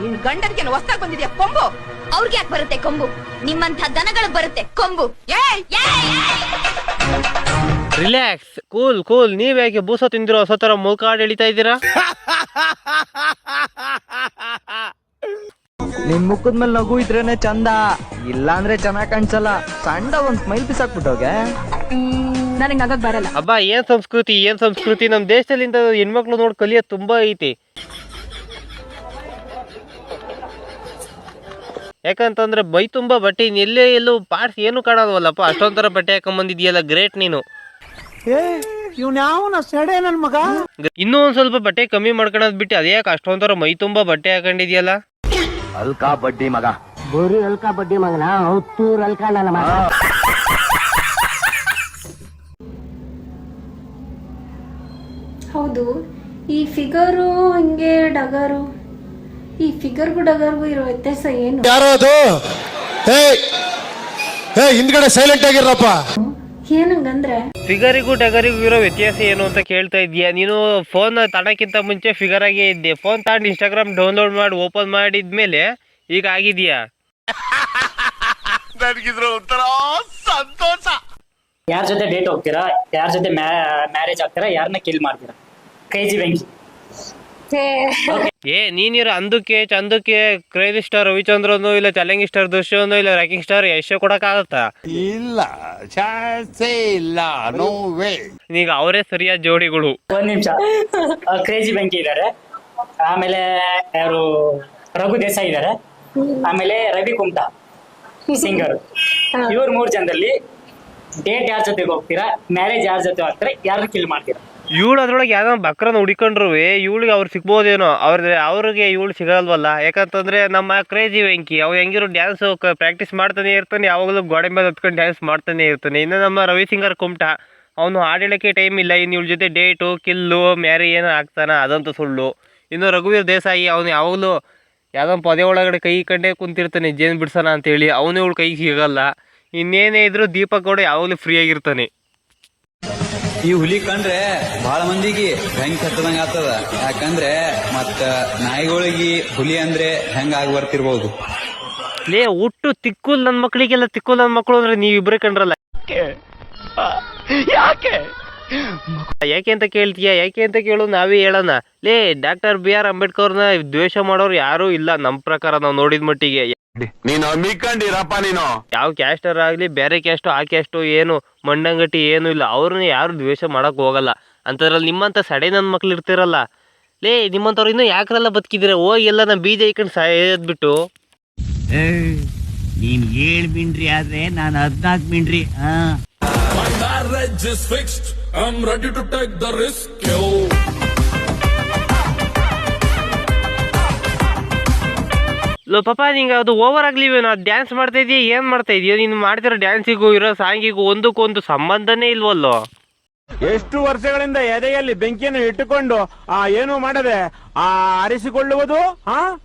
ನಿನ್ ಗಂಡನ್ಗೆ ಹೊಸ್ದಾಗ್ ಬಂದಿದ್ಯಾ? ಕೊಂಬು. ಅವ್ರಿಗೆ ಯಾಕೆ ಬರುತ್ತೆ ಕೊಂಬು? ನಿಮ್ಮಂತ ದನಗಳು ಬರುತ್ತೆ ಕೊಂಬು. ಏಯ್ ರಿಲ್ಯಾಕ್ಸ್ ಕೂಲ್ ಕೂಲ್ ನೀವ್ ಯಾಕೆ ಬೂಸ ತಿಂದಿರೋ ಹೊಸ ತರ ಮುಖಾಡ್ ಎಳಿತಾ ಇದ್ದೀರಾ? ನಿನ್ ಮುಖದ ಮೇಲೆ ನಗು ಇದ್ರೇನೆ ಚಂದ. ಇಲ್ಲ ಅಂದ್ರೆ ಚೆನ್ನಾಗ್ ಕಾಣಿಸಲ್ಲ. ಸಣ್ಣ ಒಂದ್ ಸ್ಮೈಲ್ ಬಿಸಾಕ್ಬಿಟ್ಟೋಗೆ. ನನಗೆ ನಗಕ್ ಬರಲ್ಲ. ಅಬ್ಬಾ ಏನ್ ಸಂಸ್ಕೃತಿ ಏನ್ ಸಂಸ್ಕೃತಿ? ನಮ್ ದೇಶದಲ್ಲಿ ಇಂಥ ಹೆಣ್ಮಕ್ಳು ನೋಡ್ ಕಲಿಯೋದ್ ತುಂಬಾ ಐತಿ. ಯಾಕಂತಂದ್ರೆ ಬೈ ತುಂಬ ಬಟ್ಟೆ ಎಲ್ಲೇ ಎಲ್ಲೂ ಪಾರ್ಟ್ಸ್ ಏನು ಕಾಣಲ್ವಲ್ಲಪ್ಪ. ಅಷ್ಟೊಂಥರ ಬಟ್ಟೆ ಹಾಕೊಂಬಂದಿದ್ಯಲ್ಲ ಗ್ರೇಟ್ ನೀನು. ಮಗ? ಇನ್ನೂ ಒಂದ್ ಸ್ವಲ್ಪ ಬಟ್ಟೆ ಕಮ್ಮಿ ಮಾಡ್ಕೊಳೋದ್ ಬಿಟ್ಟು ಅದೇ ಯಾಕೆ ಅಷ್ಟೊಂಥರ ಮೈ ತುಂಬ ಬಟ್ಟೆ ಹಾಕೊಂಡಿದ್ಯಲ್ಲ? ಅಲ್ಕಾ ಬಡ್ಡಿ ಮಗ. ಬರೀ ಅಲ್ಕಾ ಬಡ್ಡಿ ಮಗನ? ಹುತ್ತೂರ್ ಅಲ್ಕಾ ನನ್ನ ಮಗ. ಹೌದು ಈ ಫಿಗರು ಹಂಗೆ ಡಗರು. ಈ ಫಿಗರ್ ಡಗರ್ಗೂ ಇರೋ ವ್ಯತ್ಯಾಸ ಏನು? ಯಾರೋ ಅದು? ಹೇ ಹೇ ಹಿಂದ್ಗಡೆ ಸೈಲೆಂಟ್ ಆಗಿರಪ್ಪ ಏನಂಗಂದ್ರೆ? ಫಿಗರಿಗೂ ಟಗರಿಗೂ ಇರೋ ವ್ಯತ್ಯಾಸ ಏನು ಅಂತ ಕೇಳ್ತಾ ಇದೀಯಾ ನೀನು ಫೋನ್ ತಡಕ್ಕಿಂತ ಮುಂಚೆ ಫಿಗರ್ ಆಗೇ ಇದ್ದೆ. ಫೋನ್ ತಾಂಡ್ ಇನ್ಸ್ಟಾಗ್ರಾಮ್ ಡೌನ್ಲೋಡ್ ಮಾಡಿ ಓಪನ್ ಮಾಡಿದ್ಮೇಲೆ ಈಗ ಆಗಿದೆಯಾ ಯಾರ ಜೊತೆ ಡೇಟ್ ಹೋಗ್ತೀರಾ? ಯಾರ ಜೊತೆ ಮ್ಯಾರೇಜ್ ಆಗ್ತೀರಾ? ಯಾರನ್ನ ಕಿಲ್ ಮಾಡ್ತೀರಾ? ಕೈಜಿ ಬೆಂಕಿ ಏ ನೀನಿರೋ ಅಂದಕ್ಕೆ ಚಂದಕ್ಕೆ ಕ್ರೇಜಿ ಸ್ಟಾರ್ ರವಿಚಂದ್ರನು ಇಲ್ಲ ಚಾಲೆಂಜಿಂಗ್ ಸ್ಟಾರ್ ದರ್ಶನ್ ಇಲ್ಲ ರ್ಯಾಕಿಂಗ್ ಸ್ಟಾರ್ ಯಶ ಕೊಡಕ್ಕಾಗತ್ತಾ? ಇಲ್ಲ ಚಾನ್ಸೇ ಇಲ್ಲ ನೋ ವೇ ಈಗ ಅವರೇ ಸರಿಯಾದ ಜೋಡಿಗಳು. ಒಂದ್ ನಿಮಿಷ. ಕ್ರೇಜಿ ಬೆಂಕಿ ಇದಾರೆ. ಆಮೇಲೆ ಯಾರು ರಘು ದೇಸಾಯಿ ಇದಾರೆ. ಆಮೇಲೆ ರವಿ ಕುಮ್ಟಾ ಸಿಂಗರ್ ಇವ್ರ ಮೂರ್ ಜನದಲ್ಲಿ ಡೇಟ್ ಯಾರ ಜೊತೆಗೆ ಹೋಗ್ತೀರಾ? ಮ್ಯಾರೇಜ್ ಯಾರ ಜೊತೆ ಹೋಗ್ತಾರೆ ಯಾರು ಕಿಲ್ ಮಾಡ್ತೀರಾ? ಇವಳು ಅದ್ರೊಳಗೆ ಯಾವ್ದೋ ಬಕ್ರನ ಹುಡಿಕೊಂಡ್ರು ಇವಳಿಗೆ ಅವ್ರು ಸಿಗ್ಬೋದೇನೋ. ಅವ್ರ ಅವ್ರಿಗೆ ಇವಳು ಸಿಗಲ್ವಲ್ಲ? ಯಾಕಂತಂದ್ರೆ ನಮ್ಮ ಕ್ರೇಜಿ ವೆಂಕಿ, ಅವ್ ಹೆಂಗಿರೋ ಡ್ಯಾನ್ಸ್ ಪ್ರಾಕ್ಟೀಸ್ ಮಾಡ್ತಾನೆ ಇರ್ತಾನೆ, ಯಾವಾಗಲೂ ಗೋಡೆ ಮೇಲೆ ಹತ್ಕೊಂಡು ಡ್ಯಾನ್ಸ್ ಮಾಡ್ತಾನೆ ಇರ್ತಾನೆ. ಇನ್ನು ನಮ್ಮ ರವಿ ಸಿಂಗರ್ ಕುಮಟ, ಅವನು ಆಡೇಳಕ್ಕೆ ಟೈಮ್ ಇಲ್ಲ, ಇನ್ನು ಇವಳ ಜೊತೆ ಡೇಟು ಕಿಲ್ಲು ಮ್ಯಾರಿ ಏನೋ ಆಗ್ತಾನ, ಅದಂತೂ ಸುಳ್ಳು. ಇನ್ನು ರಘುವೀರ್ ದೇಸಾಯಿ, ಅವನು ಯಾವಾಗಲೂ ಯಾವುದೋ ಪೊದೆ ಒಳಗಡೆ ಕೈ ಕಂಡೇ ಕುಂತಿರ್ತಾನೆ, ಜೇನು ಬಿಡ್ಸೋಣ ಅಂತೇಳಿ, ಅವನು ಇವಳು ಕೈಗೆ ಸಿಗಲ್ಲ. ಇನ್ನೇನೇ ಇದ್ರೂ ದೀಪಕ್ ಗೌಡ ಯಾವಾಗಲೂ ಫ್ರೀ ಆಗಿರ್ತಾನೆ. ಈ ಹುಲಿ ಕಂಡ್ರೆ ಬಹಳ ಮಂದಿಗೆ ಹೆಂಗ್ ಕತ್ತದಂಗ ಆಗ್ತದ. ಯಾಕಂದ್ರೆ ಮತ್ತ ನಾಯಿಗಳಿಗೆ ಹುಲಿ ಅಂದ್ರೆ ಹೆಂಗ್ ಆಗಿ ಬರ್ತಿರ್ಬೋದು. ಲೇ ಹುಟ್ಟು ತಿಕ್ಕುಲ್ ನನ್ನ ಮಕ್ಕಳಿಗೆಲ್ಲ ತಿಕ್ಕುಲ್ ನನ್ನ ಮಕ್ಕಳು ಅಂದ್ರೆ ನೀವು ಇಬ್ರೇ ಕಂಡ್ರಲ್ಲ. ಯಾಕೆ? ಯಾಕೆ? ಅಂತ ಕೇಳ್ತೀಯ? ಯಾಕೆ ಅಂತ ಕೇಳು ನಾವೇ ಹೇಳೋಣ. ಲೇ ಡಾಕ್ಟರ್ ಬಿ ಆರ್ ಅಂಬೇಡ್ಕರ್ನ ದ್ವೇಷ ಮಾಡೋರು ಯಾರೂ ಇಲ್ಲ. ನಮ್ಮ ಪ್ರಕಾರ ನಾವು ನೋಡಿದ ಮಟ್ಟಿಗೆ. ನೀನು ಅಮ್ಮಿಕೊಂಡಿರಪ್ಪ ನೀನು. ಯಾವ ಕ್ಯಾಸ್ಟರ್ ಆಗಲಿ ಬೇರೆ ಕ್ಯಾಸ್ಟು ಆ ಕ್ಯಾಸ್ಟು ಏನು ಮಂಡಂಗಟಿ ಏನು ಇಲ್ಲ. ಅವ್ರನ್ನ ಯಾರು ದ್ವೇಷ ಮಾಡಕ್ ಹೋಗಲ್ಲ. ಅಂತದ್ರಲ್ಲಿ ನಿಮ್ಮಂಥ ಸಡೆ ನನ್ನ ಮಕ್ಳು ಇರ್ತಿರಲ್ಲ. ಲೇ ನಿಮ್ಮಂಥವ್ರು ಇನ್ನೂ ಯಾಕ್ರೆಲ್ಲ ಬದುಕಿದ್ರೆ ಹೋಗಿ ಎಲ್ಲ ನಮ್ಮ ಬೀಜ ಇಕ್ಕಂಡು ಸಾಯೋದ್ಬಿಟ್ಟು. ನೀನ್ ಏಳ್ ಮಿಂಡ್ರಿ ಆದ್ರೆ ನಾನು ಹದ್ನಾಲ್ಕು ಮಿಂಡ್ರಿ ಹಾ ಲೋ, ಪಾಪ, ನಿಂಗೆ ಅದು ಓವರ್ ಆಗ್ಲಿವೇನೋ ನಾ ಡ್ಯಾನ್ಸ್ ಮಾಡ್ತಾ ಇದೀಯ, ಏನು ಮಾಡ್ತಾ ಇದೀಯ? ನೀನು ಮಾಡ್ತಿರೋ ಡ್ಯಾನ್ಸಿಗೂ ಇರೋ ಸಾಂಗಿಗೂ ಒಂದಕ್ಕೊಂದು ಸಂಬಂಧನೇ ಇಲ್ವಲ್ಲೋ? ಎಷ್ಟು ವರ್ಷಗಳಿಂದ ಎದೆಯಲ್ಲಿ ಬೆಂಕಿಯನ್ನು ಇಟ್ಟುಕೊಂಡು, ಆ, ಏನು ಮಾಡದೆ, ಆ ಆರಿಸಿಕೊಳ್ಳುವುದು ಹಾ?